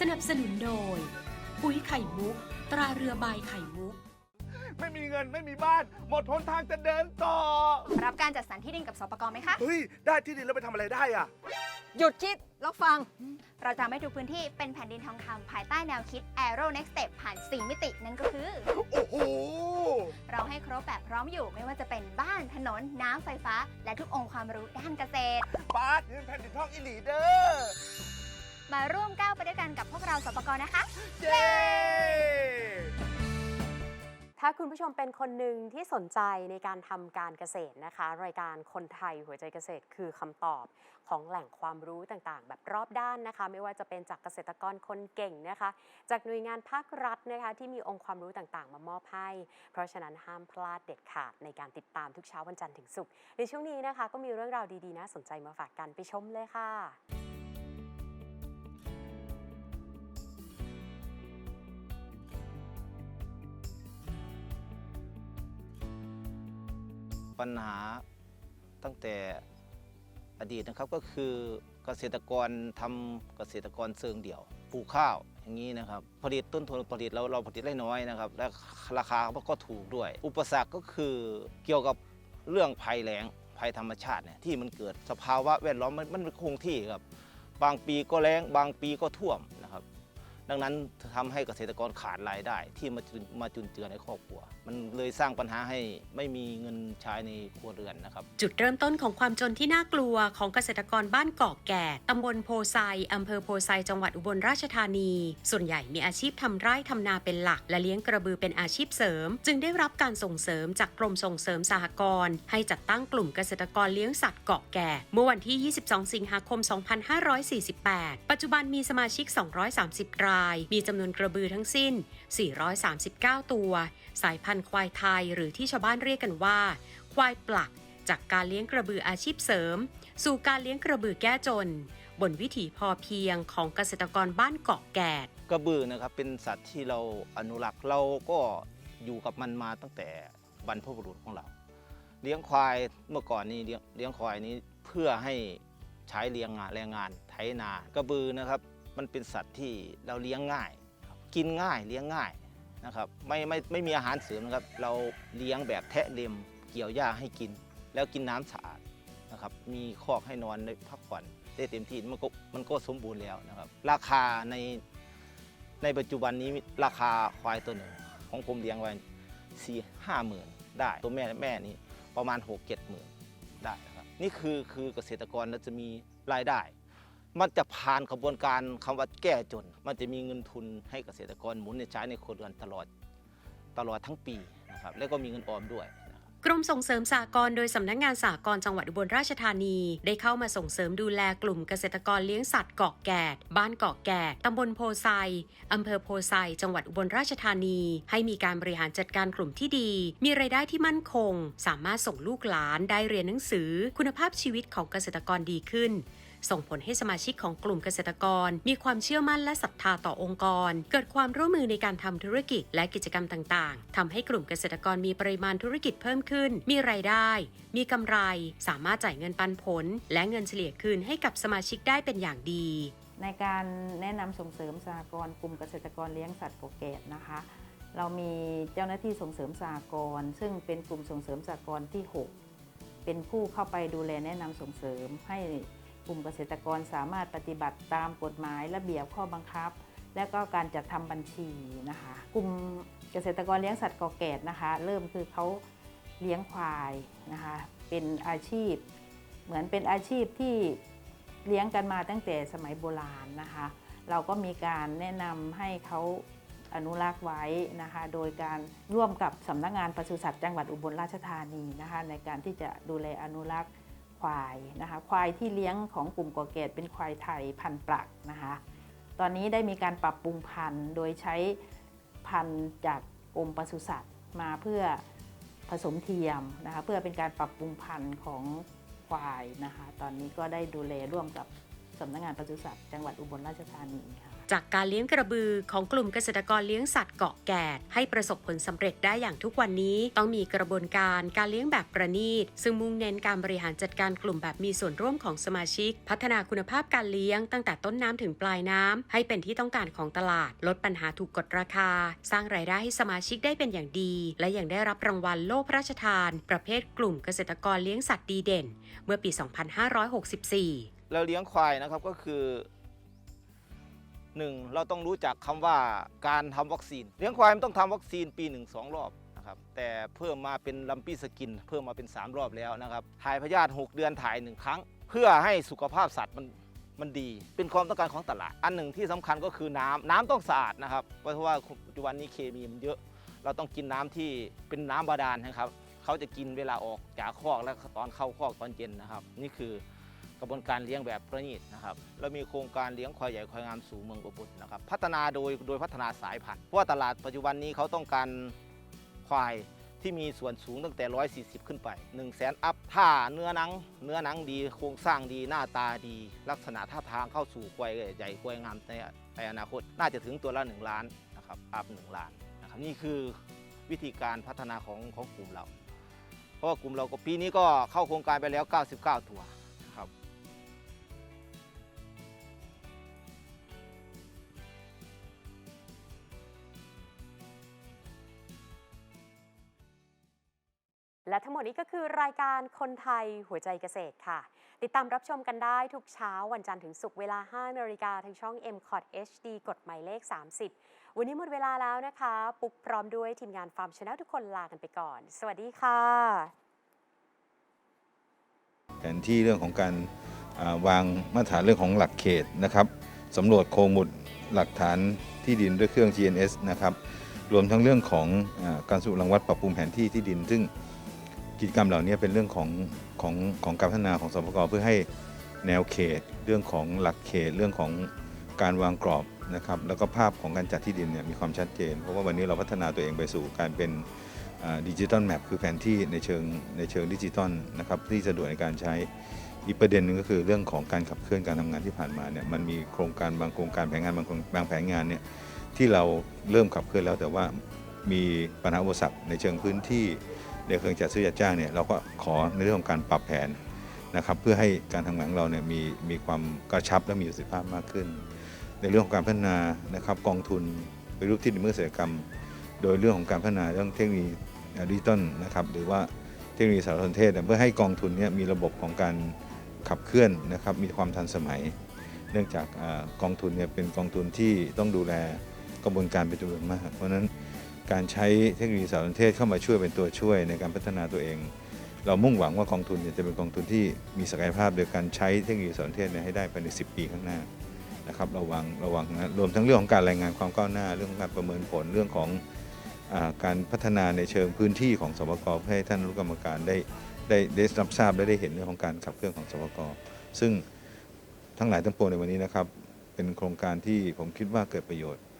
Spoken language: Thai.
สนับสนุนโดย ปุ๋ยไข่มุก ตราเรือใบไข่มุก ไม่มีเงินไม่มีบ้าน หมดหนทางจะเดินต่อ รับการจัดสรรที่ดินกับสปกไหมคะ เฮ้ย ได้ที่ดินแล้วไปทำอะไรได้อะ หยุดคิดแล้วฟัง เราจะไม่ทุกพื้นที่เป็นแผ่นดินทองคำภายใต้แนวคิด Aero Next Step ผ่าน 4 มิตินั่นก็คือ โอ้โห เราให้ครบแบบพร้อมอยู่ไม่ว่าจะเป็นบ้านถนน น้ำไฟฟ้า และทุกองค์ความรู้ด้านเกษตร ปาดเงินแผ่นดินทองอิหลีเด้อ มาร่วมก้าวไปด้วยกันกับพวกเราสปกรนะคะ เย้ถ้าคุณผู้ชมเป็นคนหนึ่งที่สนใจในการทำการเกษตรนะคะ รายการคนไทยหัวใจเกษตรคือคำตอบของแหล่งความรู้ต่างๆ แบบรอบด้านนะคะ ไม่ว่าจะเป็นจากเกษตรกรคนเก่งนะคะ จากหน่วยงานภาครัฐนะคะ ที่มีองค์ความรู้ต่างๆ มามอบให้ เพราะฉะนั้นห้ามพลาดเด็ดขาดในการติดตามทุกเช้าวันจันทร์ถึงศุกร์ในช่วงนี้นะคะ ก็มีเรื่องราวดีๆน่าสนใจมาฝากกันไปชมเลยค่ะ ปัญหาตั้งแต่อดีตนะครับก็คือเกษตรกรทำเกษตรกรเชิงเดี่ยวปลูกข้าวอย่างนี้นะครับผลิตต้นทุนผลิตเราเราผลิตได้น้อยนะครับ และราคาก็ถูกด้วย อุปสรรคก็คือเกี่ยวกับเรื่องภัยแล้งภัยธรรมชาติเนี่ยที่มันเกิดสภาวะแวดล้อมมันมันคงที่ครับ บางปีก็แล้งบางปีก็ท่วม ดังนั้นทำให้เกษตรกรขาดรายได้ ที่มาจุนมาจุนเจือในครอบครัว มันเลยสร้างปัญหาให้ไม่มีเงินใช้ในครัวเรือนนะครับ จุดเริ่มต้นของความจนที่น่ากลัวของเกษตรกรบ้านเกาะแก่ตำบลโพไซอำเภอโพไซจังหวัดอุบลราชธานี ส่วนใหญ่มีอาชีพทำไร่ทำนาเป็นหลัก และเลี้ยงกระบือเป็นอาชีพเสริม จึงได้รับการส่งเสริมจากกรมส่งเสริมสหกรณ์ให้จัดตั้งกลุ่มเกษตรกรเลี้ยงสัตว์เกาะแก่ เมื่อวันที่ 22 สิงหาคม 2548 ปัจจุบันมีสมาชิก 230 รายมีจำนวนกระบือทั้งสิ้น 439 ตัว สายพันธุ์ควายไทยหรือที่ชาวบ้านเรียกกันว่า ควายปลัก จากการเลี้ยงกระบืออาชีพเสริม สู่การเลี้ยงกระบือแก้จน บนวิถีพอเพียงของเกษตรกรบ้านเกาะแกดกระบือนะครับเป็นสัตว์ที่เราอนุรักษ์เราก็อยู่กับมันมาตั้งแต่บรรพบุรุษของเรา เลี้ยงควายเมื่อก่อนนี้เลี้ยงเลี้ยงควายนี้เพื่อให้ใช้เลี้ยงงานแรงงานไถนากระบือนะครับ มันเป็นสัตว์ที่เราเลี้ยงง่าย กินง่ายเลี้ยงง่ายนะครับไม่ไม่ไม่มีอาหารเสริมนะครับเราเลี้ยงแบบแทะเล็มเกี่ยวหญ้าให้กิน แล้วกินน้ำสะอาดนะครับมีคอกให้นอนได้พักผ่อนได้เต็มที่มันก็มันก็สมบูรณ์แล้วนะครับ ราคาในในปัจจุบันนี้ราคาควายตัวหนึ่งของผมเลี้ยงไว้สี่ห้าหมื่นได้ตัวแม่แม่นี้ประมาณ6 7หมื่นได้นะครับนี่คือคือเกษตรกรเราจะมีรายได้ มันจะผ่านกระบวนการคำว่าแก้จน มันจะมีเงินทุนให้เกษตรกรหมุนในใช้ในครัวเรือนตลอดตลอดทั้งปีนะครับแล้วก็มีเงินออมด้วยกรมส่งเสริมสหกรณ์โดยสำนักงานสหกรณ์จังหวัดอุบลราชธานี ได้เข้ามาส่งเสริมดูแลกลุ่มเกษตรกรเลี้ยงสัตว์เกาะแกดบ้านเกาะแกดตำบลโพไซอำเภอโพไซจังหวัดอุบลราชธานี ให้มีการบริหารจัดการกลุ่มที่ดี มีรายได้ที่มั่นคง สามารถส่งลูกหลานได้เรียนหนังสือ คุณภาพชีวิตของเกษตรกรดีขึ้น ส่งผลให้สมาชิกของกลุ่มเกษตรกร มีความเชื่อมั่นและศรัทธาต่อองค์กร เกิดความร่วมมือในการทำธุรกิจและกิจกรรมต่างๆทำให้กลุ่มเกษตรกรมีปริมาณธุรกิจเพิ่มขึ้น มีรายได้ มีกำไร สามารถจ่ายเงินปันผล และเงินเฉลี่ยคืนให้กับสมาชิกได้เป็นอย่างดี ในการแนะนำส่งเสริมสหกรณ์กลุ่มเกษตรกรเลี้ยงสัตว์กบเกตนะคะเรามีเจ้าหน้าที่ส่งเสริมสหกรณ์ซึ่งเป็นกลุ่มส่งเสริมสหกรณ์ที่ 6 เป็นผู้เข้าไปดูแลแนะนำส่งเสริมให้ กลุ่มเกษตรกรสามารถปฏิบัติตามกฎหมายระเบียบข้อบังคับ และก็การจัดทำบัญชีนะคะ กลุ่มเกษตรกรเลี้ยงสัตว์กอแกตนะคะ เริ่มคือเขาเลี้ยงควายนะคะ เป็นอาชีพ เหมือนเป็นอาชีพที่เลี้ยงกันมาตั้งแต่สมัยโบราณนะคะ เราก็มีการแนะนำให้เขาอนุรักษ์ไว้นะคะ โดยการร่วมกับสำนักงานปศุสัตว์จังหวัดอุบลราชธานีนะคะ ในการที่จะดูแลอนุรักษ์ ควายนะคะควายที่เลี้ยงของกลุ่มกอเกตเป็นควายไทยพันปลักนะคะตอนนี้ได้มีการปรับปรุงพันธุ์โดยใช้พันธุ์จากกรมปศุสัตว์มาเพื่อผสมเทียมนะคะเพื่อเป็นการปรับปรุงพันธุ์ของควายนะคะตอนนี้ก็ได้ดูแลร่วมกับสำนักงานปศุสัตว์จังหวัดอุบลราชธานีค่ะ จากการเลี้ยงกระบือของกลุ่มเกษตรกรเลี้ยงสัตว์เกาะแกดให้ประสบผลสำเร็จได้อย่างทุกวันนี้ ต้องมีกระบวนการการเลี้ยงแบบประณีต ซึ่งมุ่งเน้นการบริหารจัดการกลุ่มแบบมีส่วนร่วมของสมาชิก พัฒนาคุณภาพการเลี้ยงตั้งแต่ต้นน้ำถึงปลายน้ำให้เป็นที่ต้องการของตลาด ลดปัญหาถูกกดราคา สร้างรายได้ให้สมาชิกได้เป็นอย่างดี และยังได้รับรางวัลโล่พระราชทาน ประเภทกลุ่มเกษตรกรเลี้ยงสัตว์ดีเด่น เมื่อปี 2564 เราเลี้ยงควายนะครับก็คือ หนึ่งเราต้องรู้จักคำว่าการทำวัคซีนเลี้ยงควายมันต้องทำวัคซีนปีหนึ่งสองรอบนะครับแต่เพิ่มมาเป็นลัมปี้สกิน เพิ่มมาเป็น 3 รอบแล้วนะครับถ่ายพยาธิ6เดือนถ่ายหนึ่งครั้ง เพื่อให้สุขภาพสัตว์มันมันดี เป็นความต้องการของตลาด อันหนึ่งที่สำคัญก็คือน้ำน้ำต้องสะอาดนะครับเพราะว่าปัจจุบันนี้เคมีมันเยอะ เราต้องกินน้ำที่เป็นน้ำบาดาลนะครับเขาจะกินเวลาออกจากคอกและตอนเข้าคอกตอนเย็นนะครับ นี่คือ ระบวนการเลี้ยงแบบประณีตนะครับเรามีโครงการเลี้ยงควายใหญ่ควายงามสู่เมืองอุบลนะครับพัฒนาโดยโดยพัฒนาสายพันธุ์เพราะว่าตลาดปัจจุบันนี้เขาต้องการควายที่มีส่วนสูงตั้งแต่ 140 ขึ้นไป 1 0 0 0 0แสนอัพถ้าเนื้อหนัง เนื้อหนังดีโครงสร้างดีหน้าตาดี ลักษณะท่าทางเข้าสู่ควายใหญ่ควายงามในในอนาคต น่าจะถึงตัวละ 1 ล้านนะครับอัพ 1 ล้านนะครับนี่คือวิธีการพัฒนาของของกลุ่มเรา เพราะว่ากลุ่มเราก็ปีนี้ก็เข้าโครงการไปแล้ว 99 ตัว และทั้งหมดนี้ก็คือรายการคนไทยหัวใจเกษตรค่ะ ติดตามรับชมกันได้ทุกเช้าวันจันทร์ถึงศุกร์เวลา 5นาฬิกาทางช่อง m c o t HD กฎหมายเลข 30 วันนี้หมดเวลาแล้วนะคะ ปุ๊กพร้อมด้วยทีมงานฟาร์มช n แนลทุกคนลากันไปก่อน สวัสดีค่ะแผนที่เรื่องของการวางมาตรฐานเรื่องของหลักเขตนะครับสำรวจโครงหมุดหลักฐานที่ดินด้วยเครื่อง GNS นะครับ รวมทั้งเรื่องของอการสูบรังวัดปรับปรุงแผนที่ที่ดิน ซึ่ง กิจกรรมเหล่านี้เป็นเรื่องของของของการพัฒนาของสปกเพื่อให้แนวเขต เรื่องของหลักเขตเรื่องของการวางกรอบนะครับแล้วก็ภาพของการจัดที่ดินเนี่ยมีความชัดเจน เพราะว่าวันนี้เราพัฒนาตัวเองไปสู่การเป็นดิจิตอลแมปคือแผนที่ในเชิงในเชิงดิจิตอลนะครับที่สะดวกในการใช้อีกประเด็นหนึ่งก็คือเรื่องของการขับเคลื่อนการทำงานที่ผ่านมาเนี่ยมันมีโครงการบางโครงการแผนงานบางบางแผนงานเนี่ยที่เราเริ่มขับเคลื่อนแล้วแต่ว่ามีปัญหาอุปสรรคในเชิงพื้นที่ เครื่องจัดซื้อจัดจ้างเนี่ยเราก็ขอในเรื่องของการปรับแผนนะครับเพื่อให้การทำงานของเราเนี่ยมีมีความกระชับและมีประสิทธิภาพมากขึ้น ในเรื่องของการพัฒนานะครับกองทุนไปรูปที่ดินเมื่อเกษตรกรรม โดยเรื่องของการพัฒนาเรื่องเทคโนโลยีดิจิตอลนะครับหรือว่าเทคโนโลยีสารสนเทศเพื่อให้กองทุนเนี่ยมีระบบของการขับเคลื่อนนะครับมีความทันสมัย เนื่องจากอกองทุนเนี่ยเป็นกองทุนที่ต้องดูแลกระบวนการเป็นจำนวนมาก เพราะฉะนั้น การใช้เทคโนโลยีสารสนเทศเข้ามาช่วยเป็นตัวช่วยในการพัฒนาตัวเอง เรามุ่งหวังว่ากองทุนจะเป็นกองทุนที่มีศักยภาพโดยการใช้เทคโนโลยีสารสนเทศเนี่ยให้ได้ภายใน 10 ปีข้างหน้านะครับระวังระวังนะรวมทั้งเรื่องของการรายงานความก้าวหน้า เรื่องของการประเมินผลเรื่องของอการพัฒนาในเชิงพื้นที่ของสปกเพื่อให้ท่านอนุกรรมการได้ได้ได้รับทราบและได้เห็นเรื่องของการขับเคลื่อนของสปกซึ่งทั้งหลายทั้งปวงในวันนี้นะครับ เป็นโครงการที่ผมคิดว่าเกิดประโยชน์